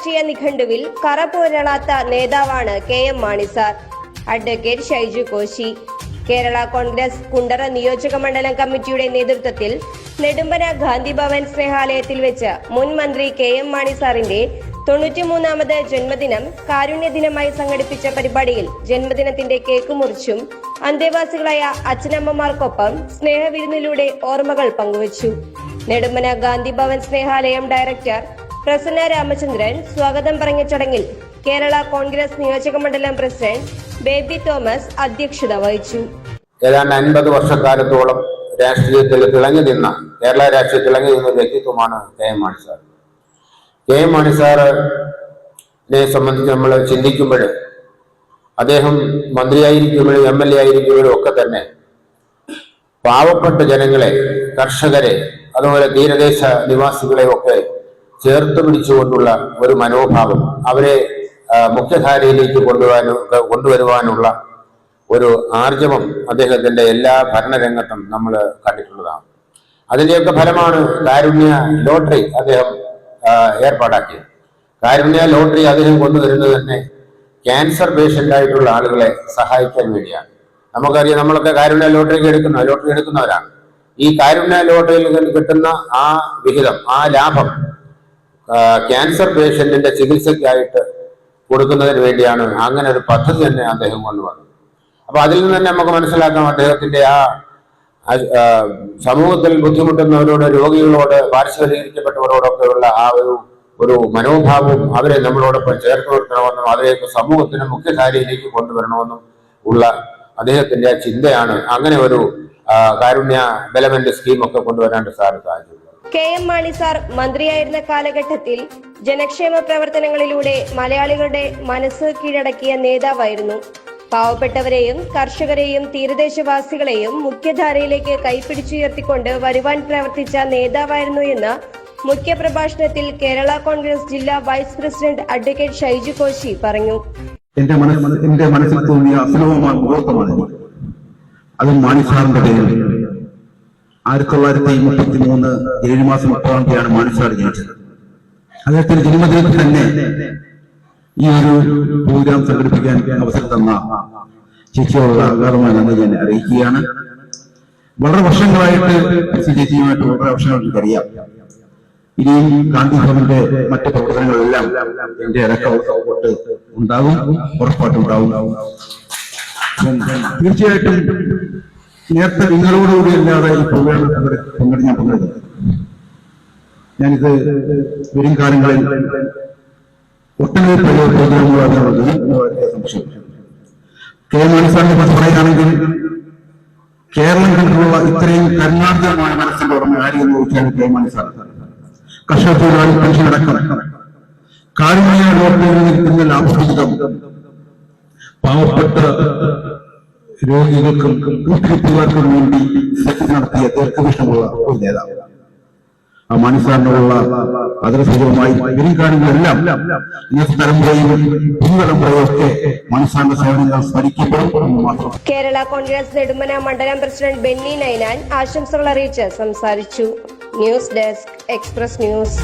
നിഘണ്ടുവിൽ കറ പോരാളാത്ത നേതാവാണ് K M Mani sir advocate Shaiju Koshy. Kerala Congress Kundara നിയോജക മണ്ഡലം കമ്മിറ്റിയുടെ നേതൃത്വത്തിൽ നെടുമ്പന ഗാന്ധിഭവൻ സ്നേഹാലയത്തിൽ വെച്ച് മുൻ മന്ത്രി കെ എം മാണി സാറിന്റെ തൊണ്ണൂറ്റിമൂന്നാമത് ജന്മദിനം കാരുണ്യ ദിനമായി സംഘടിപ്പിച്ച പരിപാടിയിൽ ജന്മദിനത്തിന്റെ കേക്ക് മുറിച്ചും അന്തേവാസികളായ അച്ഛനമ്മമാർക്കൊപ്പം സ്നേഹവിരുന്നിലൂടെ ഓർമ്മകൾ പങ്കുവച്ചു. നെടുമ്പന ഗാന്ധിഭവൻ സ്നേഹാലയം ഡയറക്ടർ പ്രസന്ന രാമചന്ദ്രൻ സ്വാഗതം പറഞ്ഞ ചടങ്ങിൽ കേരള കോൺഗ്രസ് നിയോജക മണ്ഡലം പ്രസിഡന്റ് ബേബി തോമസ് അധ്യക്ഷത വഹിച്ചു. ഏതാണ്ട് അൻപത് വർഷക്കാലത്തോളം രാഷ്ട്രീയത്തിൽ തിളങ്ങി നിന്ന കേരള രാഷ്ട്രീയത്തിൽ തിളങ്ങി നിന്ന വ്യക്തിത്വമാണ് K M Mani sir. K M Mani സാറിനെ സംബന്ധിച്ച് നമ്മൾ ചിന്തിക്കുമ്പോൾ അദ്ദേഹം മന്ത്രിയായിരിക്കുമ്പോഴും എം എൽ എ ആയിരിക്കുമ്പോഴും ഒക്കെ തന്നെ പാവപ്പെട്ട ജനങ്ങളെ കർഷകരെ അതുപോലെ തീരദേശ നിവാസികളെ ഒക്കെ ചേർത്ത് പിടിച്ചുകൊണ്ടുള്ള ഒരു മനോഭാവം അവരെ മുഖ്യധാരയിലേക്ക് കൊണ്ടുവരാനും കൊണ്ടുവരുവാനുള്ള ഒരു ആർജവം അദ്ദേഹത്തിന്റെ എല്ലാ ഭരണരംഗത്തും നമ്മൾ കണ്ടിട്ടുള്ളതാണ്. അതിന്റെയൊക്കെ ഫലമാണ് കാരുണ്യ ലോട്ടറി അദ്ദേഹം ഏർപ്പാടാക്കിയത്. കാരുണ്യ ലോട്ടറി അദ്ദേഹം കൊണ്ടുവരുന്നത് തന്നെ ക്യാൻസർ പേഷ്യന്റ് ആയിട്ടുള്ള ആളുകളെ സഹായിക്കാൻ വേണ്ടിയാണ്. നമുക്കറിയാം നമ്മളൊക്കെ കാരുണ്യ ലോട്ടറിക്ക് എടുക്കുന്ന ലോട്ടറി എടുക്കുന്നവരാണ്. ഈ കാരുണ്യ ലോട്ടറിയിൽ കിട്ടുന്ന ആ വിഹിതം ആ ലാഭം ക്യാൻസർ പേഷ്യന്റിന്റെ ചികിത്സയ്ക്കായിട്ട് കൊടുക്കുന്നതിന് വേണ്ടിയാണ് അങ്ങനെ ഒരു പദ്ധതി തന്നെ അദ്ദേഹം കൊണ്ടുവന്നത് അപ്പൊ അതിൽ നിന്ന് തന്നെ നമുക്ക് മനസ്സിലാക്കാം അദ്ദേഹത്തിന്റെ ആ സമൂഹത്തിൽ ബുദ്ധിമുട്ടുന്നവരോട് രോഗികളോട് പാർശ്വവൽക്കരിക്കപ്പെട്ടവരോടൊക്കെയുള്ള ആ ഒരു ഒരു മനോഭാവവും അവരെ നമ്മളോടൊപ്പം ചേർത്ത് നിർത്തണമെന്നും അവരെയൊക്കെ സമൂഹത്തിന് മുഖ്യധാരയിലേക്ക് കൊണ്ടുവരണമെന്നും ഉള്ള അദ്ദേഹത്തിന്റെ ആ ചിന്തയാണ്. അങ്ങനെ ഒരു കാരുണ്യ ബലമെന്റ് സ്കീമൊക്കെ കൊണ്ടുവരാണ്ട് സാർ സാധിച്ചത്. കെ എം മാണി സാർ മന്ത്രിയായിരുന്ന കാലഘട്ടത്തിൽ ജനക്ഷേമ പ്രവർത്തനങ്ങളിലൂടെ മലയാളികളുടെ മനസ്സ് കീഴടക്കിയ നേതാവായിരുന്നു. പാവപ്പെട്ടവരെയും കർഷകരെയും തീരദേശവാസികളെയും മുഖ്യധാരയിലേക്ക് കൈപ്പിടിച്ചുയർത്തിക്കൊണ്ട് വരുവാൻ പ്രവർത്തിച്ച നേതാവായിരുന്നു എന്ന് മുഖ്യപ്രഭാഷണത്തിൽ കേരള കോൺഗ്രസ് ജില്ലാ vice president advocate Shaiju Koshy പറഞ്ഞു. എന്റെ മനസ്സ് എന്റെ മനസ്സിൽ തോന്നിയ അസുലഭമായ മുഹൂർത്തമാണ് അത് മാണിസാറിന്റെ പേരിൽ. ആയിരത്തി തൊള്ളായിരത്തി മുപ്പത്തി മൂന്ന് ഏഴ് മാസം മുപ്പതാം തീയതിയാണ് മാണിസാർ ജനിച്ചത്. അദ്ദേഹത്തിന്റെ ജന്മദിനത്തിൽ തന്നെ ഈ ഒരു പ്രോഗ്രാം സംഘടിപ്പിക്കാൻ അവസരം തന്ന ചേച്ചിയോടുള്ള അഗാധമായ നന്ദി ഞാൻ അറിയിക്കുകയാണ്. വളരെ വർഷങ്ങളായിട്ട് സി ചേച്ചിയുമായിട്ട് വളരെ വർഷങ്ങളായിട്ട് അറിയാം ഇനിയും ഗാന്ധി ഭവന്റെ മറ്റ് പ്രവർത്തനങ്ങളെല്ലാം എന്റെ ഇടക്കോട്ട് ഉണ്ടാകും ഉറപ്പായിട്ടും ഉണ്ടാവും തീർച്ചയായിട്ടും നേരത്തെ നിങ്ങളോടുകൂടി അല്ലാതെ ഈ പ്രോഗ്രാമിൽ പങ്കെടു- പങ്കെടു ഞാൻ പങ്കെടുത്തു ഞാനിത് വരും കാലങ്ങളിൽ ഒട്ടനവധി പ്രോഗ്രാമുകളാണ് സംശയം കെ മനസ്സാറിനെ പറ്റി പറയുകയാണെങ്കിൽ കേരളം കണ്ടുള്ള ഇത്രയും കരുണാർജനമായ മനസ്സിന്റെ ഉടമ ആരെയെന്ന് നോക്കിയാണ് കെ മനസ്സാർ സാർ. കർഷക തൊഴിലാളി പെൻഷൻ അടക്കം. കാര്യമായ ലോട്ടറിയിൽ നിൽക്കുന്ന ലാഭവിഹിതം പാവപ്പെട്ട രോഗികൾക്കും കൂട്ടുകെട്ടുകാർക്കും വേണ്ടി സെറ്റ് നടത്തിയ ദീർഘവീക്ഷണമുള്ള ഒരു നേതാവ്. ആ മാണിസാറിനുള്ള അതിരസൂചകമായി വരും കാലങ്ങളെല്ലാം ഇന്നത്തെ തലമുറയും പുതുതലമുറയും ഒക്കെ മാണിസാറിന്റെ സേവനങ്ങൾ സ്മരിക്കപ്പെടും മാത്രം. കേരള കോൺഗ്രസ് നെടുമന മണ്ഡലം പ്രസിഡന്റ് ബെന്നി നൈനാൻ ആശംസകൾ അറിയിച്ച് സംസാരിച്ചു. News desk express news.